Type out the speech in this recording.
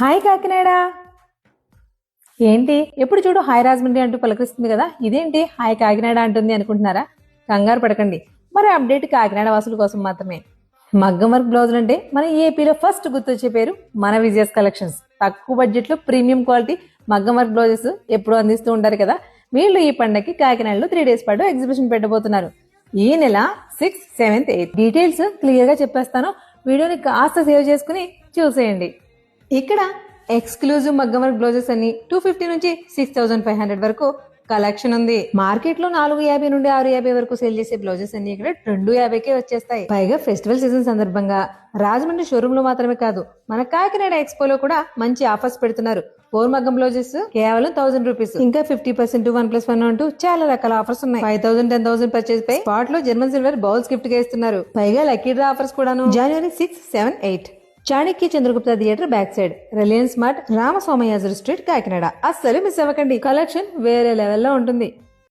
Hi Kakinada. ఏంటి? ఎప్పుడు చూడు హాయ్ రాజమండ్రి అంటూ పలకరిస్తుంది కదా? ఇదేంటి? హాయ్ కాకినాడ అంటుంది అనుకుంటున్నారా? కంగారు పడకండి. మరి అప్డేట్ కాకినాడ వాసుల కోసం మాత్రమే. మగ్గం వర్క్ బ్లౌజులు అంటే మన ఏపీలో ఫస్ట్ గుర్తొచ్చే పేరు మన విజయస్ కలెక్షన్స్. తక్కువ బడ్జెట్లో ప్రీమియం క్వాలిటీ మగ్గం వర్క్ బ్లౌజెస్ ఎప్పుడు అందిస్తూ ఉంటారు కదా? వీళ్ళు ఈ పండగకి కాకినాడలో త్రీ డేస్ పాటు ఎగ్జిబిషన్ పెట్టబోతున్నారు. ఈ నెల సిక్స్ సెవెంత్ ఎయిత్ డీటెయిల్స్ క్లియర్గా చెప్పేస్తాను. వీడియోని కాస్త సేవ్ చేసుకుని చూసేయండి. ఇక్కడ ఎక్స్క్లూజివ్ మగ్గం వర్క్ బ్లౌజెస్ అన్ని టూ ఫిఫ్టీ నుంచి సిక్స్ థౌసండ్ ఫైవ్ హండ్రెడ్ వరకు కలెక్షన్ ఉంది. మార్కెట్లో నాలుగు యాభై నుండి ఆరు యాభై వరకు సేల్ చేసే బ్లౌజెస్ అన్ని ఇక్కడ రెండు యాభైకే వచ్చేస్తాయి. పైగా ఫెస్టివల్ సీజన్ సందర్భంగా రాజమండ్రి షోరూమ్లో మాత్రమే కాదు మన కాకినాడ ఎక్స్పోలో కూడా మంచి ఆఫర్స్ పెడుతున్నారు. ఫోర్ మగ్గం బ్లౌజెస్ కేవలం థౌసండ్ రూపీస్ ఇంకా fifty percent one plus one అంటూ చాలా రకాల ఆఫర్స్ ఉన్నాయి. Five thousand ten thousand purchase పై స్పాట్లో జర్మన్ సిల్వర్ బౌల్స్ గిఫ్ట్గా ఇస్తున్నారు. పైగా లక్కీ డ్రా ఆఫర్స్ కూడాను. జనవరి six seven eight Chanakya Chandragupta theatre back side Reliance Mart రామస్వామయ్యాజర్ street Kakinada. అస్సలు మిస్ అవ్వకండి. కలెక్షన్ వేరే లెవెల్లో ఉంటుంది.